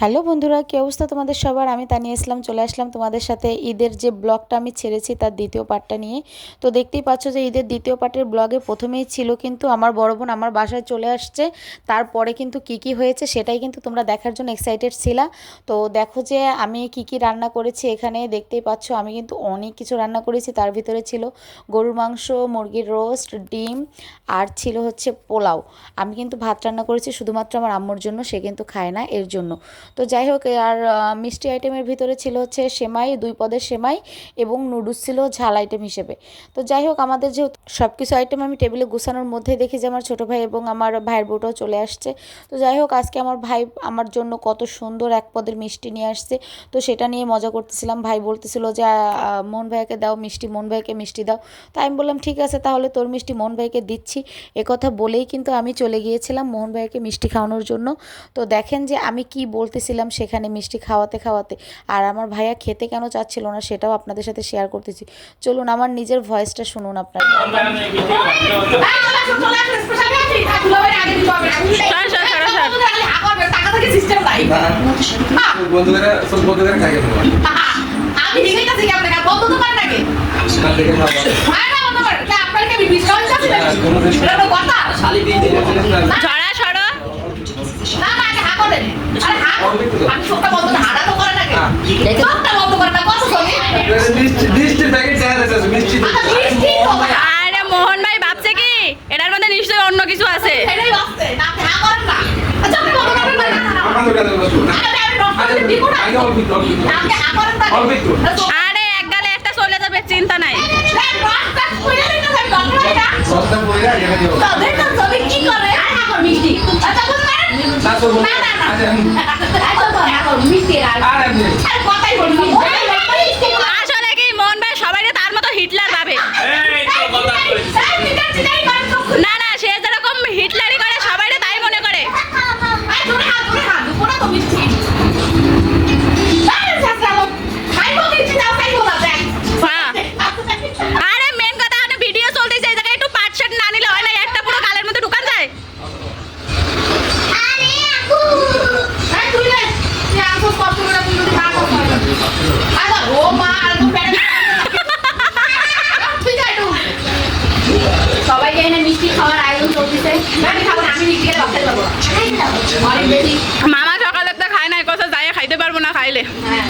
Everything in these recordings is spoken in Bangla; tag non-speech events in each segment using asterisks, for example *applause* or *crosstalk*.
হ্যালো বন্ধুরা, কী অবস্থা তোমাদের সবার? আমি তানিয়ে ইসলাম, চলে আসলাম তোমাদের সাথে ঈদের যে ব্লগটা আমি ছেড়েছি তার দ্বিতীয় পার্টটা নিয়ে। তো দেখতেই পাচ্ছ যে ঈদের দ্বিতীয় পার্টের ব্লগে প্রথমেই ছিল কিন্তু আমার বড় বোন আমার বাসায় চলে আসছে। তারপরে কিন্তু কি কি হয়েছে সেটাই কিন্তু তোমরা দেখার জন্য এক্সাইটেড ছিলা। তো দেখো যে আমি কি কি রান্না করেছি এখানে, দেখতেই পাচ্ছ আমি কিন্তু অনেক কিছু রান্না করেছি। তার ভিতরে ছিল গরুর মাংস, মুরগির রোস্ট, ডিম আর ছিল হচ্ছে পোলাও। আমি কিন্তু ভাত রান্না করেছি শুধুমাত্র আমার আম্মুর জন্য, সে কিন্তু খায় না এর জন্য। তো যাই হোক আর মিষ্টি আইটেমের ভিতরে ছিল হচ্ছে সেমাই, দুই পদের সেমাই এবং নুডলস ছিল ঝাল আইটেম হিসেবে। তো যাই হোক আমাদের যেহেতু সব কিছু আইটেম আমি টেবিলে গুছানোর মধ্যে দেখি যে আমার ছোটো ভাই এবং আমার ভাইয়ের বউটাও চলে আসছে। তো যাই হোক আজকে আমার ভাই আমার জন্য কত সুন্দর এক পদের মিষ্টি নিয়ে আসছে। তো সেটা নিয়ে মজা করতেছিলাম। ভাই বলতেছিল যে মোহন ভাইকে দাও, মিষ্টি মোহন ভাইকে মিষ্টি দাও। তাই আমি বললাম, ঠিক আছে, তাহলে তোর মিষ্টি মোহন ভাইকে দিচ্ছি। কথা বলেই কিন্তু আমি চলে গিয়েছিলাম মোহন ভাইকে মিষ্টি খাওয়ানোর জন্য। তো দেখেন যে আমি কি বলতেছিলাম সেখানে মিষ্টি খাওয়াতে খাওয়াতে। আর আমার ভাইয়া খেতে কেন চাচ্ছিল না সেটাও আপনাদের সাথে শেয়ার করতেছি। চলুন আমার নিজের ভয়েসটা শুনুন আপনারা। তো কথা আরে মোহন ভাই ভাবছে কি? এটার মধ্যে নিশ্চয়ই অন্য কিছু আছে। আরে এক গালে একটা চলে যাবে চিন্তা নাই। কি করে? মিষ্টি natin. *laughs*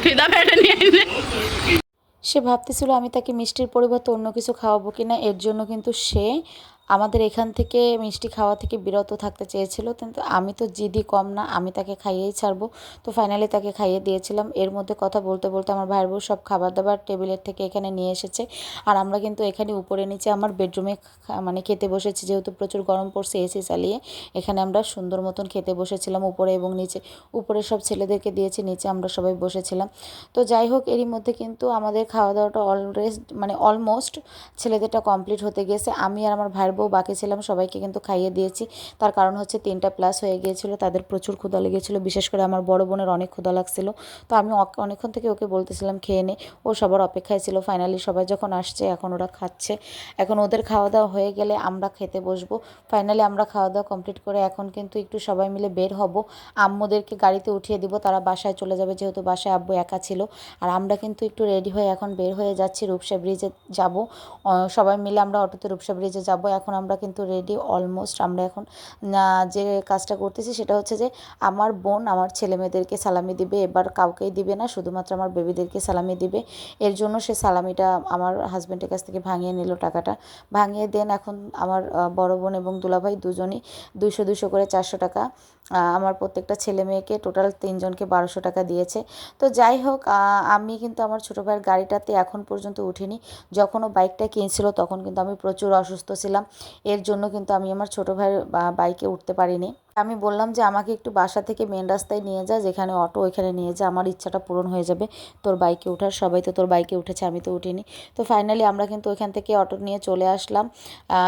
খিদা পেটে নিয়ে সে ভাবতেছিল আমি তাকে মিষ্টির পরিবর্তে অন্য কিছু খাওয়াবো কিনা, এর জন্য কিন্তু সে আমাদের এখান থেকে মিষ্টি খাওয়া থেকে বিরত থাকতে চেয়েছিল, কিন্তু আমি তো জিদি কম না, আমি তাকে খাইয়েই ছাড়বো। তো ফাইনালি তাকে খাইয়ে দিয়েছিলাম। এর মধ্যে কথা বলতে বলতে আমার ভাইয়ের বউ সব খাবার দাবার টেবিলের থেকে এখানে নিয়ে এসেছে। আর আমরা কিন্তু এখানে উপরে নিচে আমার বেডরুমে মানে খেতে বসেছি, যেহেতু প্রচুর গরম পড়ছে এসি চালিয়ে। এখানে আমরা সুন্দর মতন খেতে বসেছিলাম উপরে এবং নিচে। উপরে সব ছেলেদেরকে দিয়েছি, নিচে আমরা সবাই বসেছিলাম। তো যাই হোক, এরই মধ্যে কিন্তু আমাদের খাওয়া দাওয়াটা অলরেজ মানে অলমোস্ট ছেলেদেরটা কমপ্লিট হতে গেছে। আমি আর আমার ভাইয়ের বউ বাকি ছিলাম, সবাইকে কিন্তু খাইয়ে দিয়েছি। তার কারণ হচ্ছে তিনটা প্লাস হয়ে গিয়েছিল, তাদের প্রচুর ক্ষুদা লেগেছিলো, বিশেষ করে আমার বড় বোনের অনেক ক্ষুধা লাগছিল। তো আমি অনেকক্ষণ থেকে ওকে বলতেছিলাম, খেয়ে নে। ও সবার অপেক্ষায় ছিল ফাইনালি সবাই যখন আসছে, এখন ওরা খাচ্ছে। এখন ওদের খাওয়া দাওয়া হয়ে গেলে আমরা খেতে বসবো। ফাইনালি আমরা খাওয়া দাওয়া কমপ্লিট করে এখন কিন্তু একটু সবাই মিলে বের হব। আম্মুদেরকে গাড়িতে উঠিয়ে দিব, তারা বাসায় চলে যাবে, যেহেতু বাসায় আব্বু একা ছিল। আর আমরা কিন্তু একটু রেডি হয়ে এখন বের হয়ে যাচ্ছি, রূপসা ব্রিজে যাব। সবাই মিলে আমরা অটোতে রূপসা ব্রিজে যাব। এখন আমরা কিন্তু রেডি অলমোস্ট আমরা এখন যে কাজটা করতেছি সেটা হচ্ছে যে আমার বোন আমার ছেলে মেয়েদেরকে সালামি দিবে, এবার কাউকেই দিবে না, শুধুমাত্র আমার বেবিদেরকে সালামি দিবে। এর জন্য সে সালামিটা আমার হাজব্যান্ডের কাছ থেকে ভাঙিয়ে নিল টাকাটা। ভাঙিয়ে দেন এখন আমার বড় বোন এবং দুলাভাই দুজনই দুশো দুশো করে চারশো টাকা আমার প্রত্যেকটা ছেলে মেয়েকে টোটাল তিনজনকে বারোশো টাকা দিয়েছে। তো যাই হোক আমি কিন্তু আমার ছোটো ভাইয়ের গাড়িটাতে এখন পর্যন্ত উঠিনি। যখন ও বাইকটা কিনছিল তখন কিন্তু আমি প্রচুর অসুস্থ ছিলাম। এর জন্য কিন্তু আমি আমার ছোটো ভাইয়ের বাইকে উঠতে পারিনি। আমি বললাম যে, আমাকে একটু বাসা থেকে মেন রাস্তায় নিয়ে যা, যেখানে অটো ওইখানে নিয়ে যা। আমার ইচ্ছাটা পূরণ হয়ে যাবে। তোর বাইকে ওঠার সবাই তো তোর বাইকে উঠেছে, আমি তো উঠিনি। তো ফাইনালি আমরা কিন্তু ওইখান থেকে অটো নিয়ে চলে আসলাম।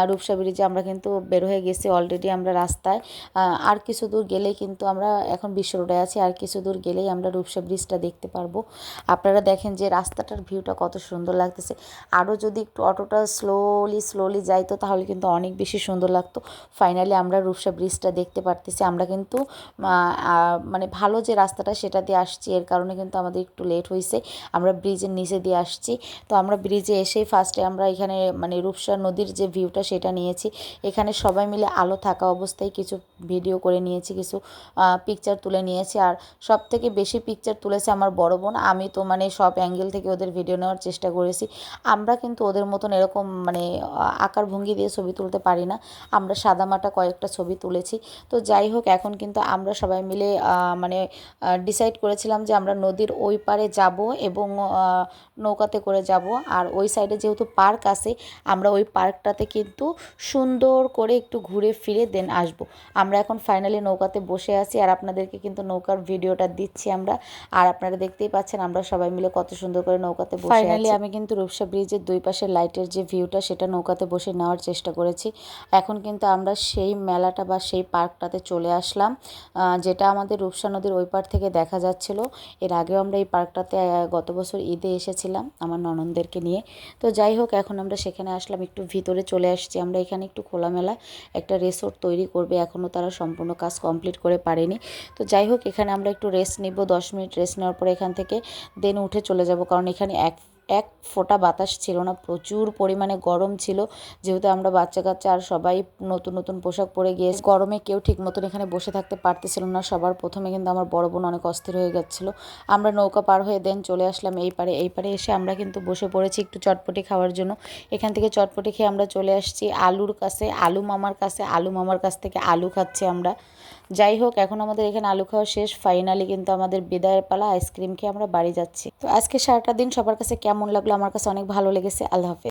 রূপসা ব্রিজে আমরা কিন্তু বের হয়ে গেছি অলরেডি আমরা রাস্তায়। আর কিছু দূর গেলেই কিন্তু আমরা এখন বিশ্ব রোডে আছি, আর কিছু দূর গেলেই আমরা রূপসা ব্রিজটা দেখতে পারব। আপনারা দেখেন যে, রাস্তাটার ভিউটা কত সুন্দর লাগতেছে। আরও যদি একটু অটোটা স্লোলি স্লোলি যাইতো, তাহলে কিন্তু অনেক বেশি সুন্দর লাগতো। ফাইনালি আমরা রূপসা ব্রিজটা দেখতে পাচ্ছি পারতেছি আমরা কিন্তু মানে ভালো যে রাস্তাটা সেটা দিয়ে আসছি, এর কারণে কিন্তু আমাদের একটু লেট হয়েছে আমরা ব্রিজের নিচে দিয়ে আসছি। তো আমরা ব্রিজে এসেই ফার্স্টে আমরা এখানে মানে রূপসা নদীর যে ভিউটা সেটা নিয়েছি। এখানে সবাই মিলে আলো থাকা অবস্থায় কিছু ভিডিও করে নিয়েছি, কিছু পিকচার তুলে নিয়েছি। আর সব থেকে বেশি পিকচার তুলেছে আমার বড় বোন। আমি তো মানে সব অ্যাঙ্গেল থেকে ওদের ভিডিও নেওয়ার চেষ্টা করেছি। আমরা কিন্তু ওদের মতন এরকম মানে আকার ভঙ্গি দিয়ে ছবি তুলতে পারি না। আমরা সাদামাটা কয়েকটা ছবি তুলেছি। তো যাই হোক এখন কিন্তু আমরা সবাই মিলে মানে ডিসাইড করেছিলাম যে আমরা নদীর ওই পারে যাব এবং নৌকাতে করে যাব। আর ওই সাইডে যেহেতু পার্ক আছে আমরা ওই পার্কটাতে কিন্তু সুন্দর করে একটু ঘুরে ফিরে দেন আসব। আমরা এখন ফাইনালি নৌকাতে বসে আছি আর আপনাদেরকে কিন্তু নৌকার ভিডিওটা দিচ্ছি আমরা। আর আপনারা দেখতেই পাচ্ছেন আমরা সবাই মিলে কত সুন্দর করে নৌকাতে বসে ফাইনালি আমি কিন্তু রূপসা ব্রিজের দুই পাশে লাইটের যে ভিউটা সেটা নৌকাতে বসে নেওয়ার চেষ্টা করেছি। এখন কিন্তু আমরা সেই মেলাটা বা সেই পার্কটাতে চলে আসলাম যেটা আমাদের রূপসা নদীর ওই পার থেকে দেখা যাচ্ছিল। এর আগেও আমরা এই পার্কটাতে গত বছর ঈদে এসেছিলাম আমার ননদদেরকে নিয়ে। তো যাই হোক, এখন আমরা সেখানে আসলাম, একটু ভিতরে চলে আসছি। আমরা এখানে একটু খোলামেলা একটা রিসোর্ট তৈরি করবে। এখনও তারা সম্পূর্ণ কাজ কমপ্লিট করে পারেনি। তো যাই হোক, এখানে আমরা একটু রেস্ট নিব। দশ মিনিট রেস্ট নেওয়ার পরে এখান থেকে দেন উঠে চলে যাব। কারণ এখানে এক এক ফোঁটা বাতাস ছিল না, প্রচুর পরিমাণে গরম ছিল। যেহেতু আমরা বাচ্চা কাচ্চা আর সবাই নতুন নতুন পোশাক পরে গিয়ে গরমে কেউ ঠিক মতন এখানে বসে থাকতে পারতেছিল না। সবার প্রথমে কিন্তু আমার বড় বোন অনেক অস্থির হয়ে যাচ্ছিল আমরা নৌকা পার হয়ে দেন চলে আসলাম এই পারে এই পারে এসে আমরা কিন্তু বসে পড়েছি একটু চটপটি খাওয়ার জন্য। এখান থেকে চটপটি খেয়ে আমরা চলে আসছি আলুর কাছে, আলু মামার কাছে, আলু মামার কাছ থেকে আলু খাচ্ছি আমরা। যাই হোক, এখন আমাদের এখানে আলু খাওয়া শেষ। ফাইনালি কিন্তু আমাদের বিদায়ের পালা আইসক্রিম খেয়ে আমরা বাড়ি যাচ্ছি। তো আজকে সারাটা দিন সবার কাছে কেমন লাগল? আমার কাছে অনেক ভালো লেগেছে। আল্লাহ হাফেজ।